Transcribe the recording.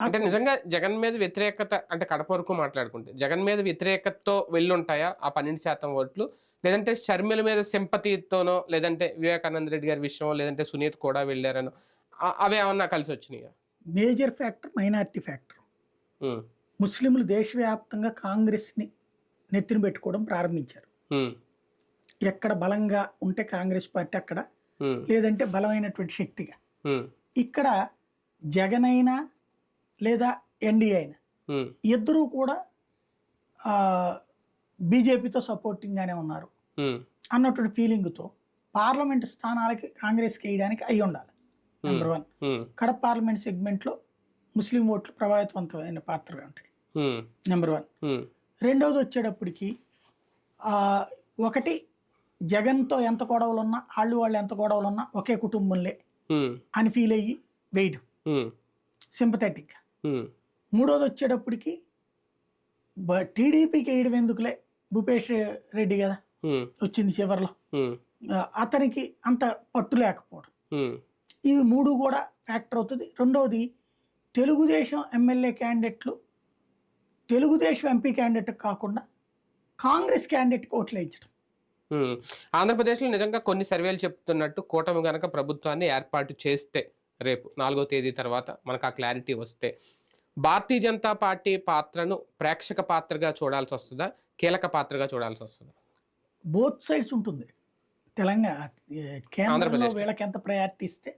అంటే నిజంగా జగన్ మీద వ్యతిరేకత అంటే కడప వరకు మాట్లాడుకుంటే జగన్ మీద వ్యతిరేకతతో వెళ్ళుంటాయా ఆ పన్నెండు శాతం ఓట్లు? లేదంటే షర్మిల మీద సింపతితోనో లేదంటే వివేకానంద రెడ్డి గారి విషయం లేదంటే సునీత్ కూడా వెళ్ళారనో అవి ఏమన్నా కలిసి వచ్చినాయా? Major factor minority factor. ముస్లింలు దేశవ్యాప్తంగా కాంగ్రెస్ని నెత్తిన పెట్టుకోవడం ప్రారంభించారు. ఎక్కడ బలంగా ఉంటే కాంగ్రెస్ పార్టీ అక్కడ లేదంటే బలమైనటువంటి శక్తిగా. ఇక్కడ జగన్ అయినా లేదా ఎన్డీఏ అయినా ఉమ్, ఇద్దరూ కూడా బీజేపీతో సపోర్టింగ్గానే ఉన్నారు. అన్నటువంటి ఫీలింగ్తో పార్లమెంట్ స్థానాలకి కాంగ్రెస్కి వేయడానికి అయి ఉండాలి. నెంబర్ వన్ కడప పార్లమెంట్ సెగ్మెంట్లో ముస్లిం ఓట్లు ప్రభావితవంతమైన పాత్రగా ఉంటాయి. నెంబర్ వన్ రెండవది వచ్చేటప్పటికి ఆ, ఒకటి జగన్తో ఎంత గొడవలు ఉన్నా వాళ్ళు వాళ్ళు ఎంత గొడవలు ఉన్నా ఒకే కుటుంబంలే అని ఫీల్ అయ్యి వేయడం సింపథెటిక్గా మూడోది వచ్చేటప్పటికి టీడీపీకి వేయడం ఎందుకులే భూపేష్ రెడ్డి కదా? వచ్చింది చివరిలో. అతనికి అంత పట్టు లేకపోవడం. ఇవి మూడు కూడా ఫ్యాక్టర్ అవుతుంది. రెండవది తెలుగుదేశం ఎమ్మెల్యే క్యాండిడేట్లు తెలుగుదేశం ఎంపీ క్యాండిడేట్ కాకుండా కాంగ్రెస్ క్యాండిడేట్కి ఓట్లు వేయించడం. ఆంధ్రప్రదేశ్లో నిజంగా కొన్ని సర్వేలు చెప్తున్నట్టు కూటమి గనక ప్రభుత్వాన్ని ఏర్పాటు చేస్తే రేపు నాలుగో తేదీ తర్వాత మనకు ఆ క్లారిటీ వస్తే. భారతీయ జనతా పార్టీ పాత్రను ప్రేక్షక పాత్రగా చూడాల్సి వస్తుందా? కీలక పాత్రగా చూడాల్సి వస్తుందా? బోత్ సైడ్స్ ఉంటుంది. తెలంగాణ కేంద్రంలో. వీళ్ళకి ఎంత ప్రయారిటీ ఇస్తే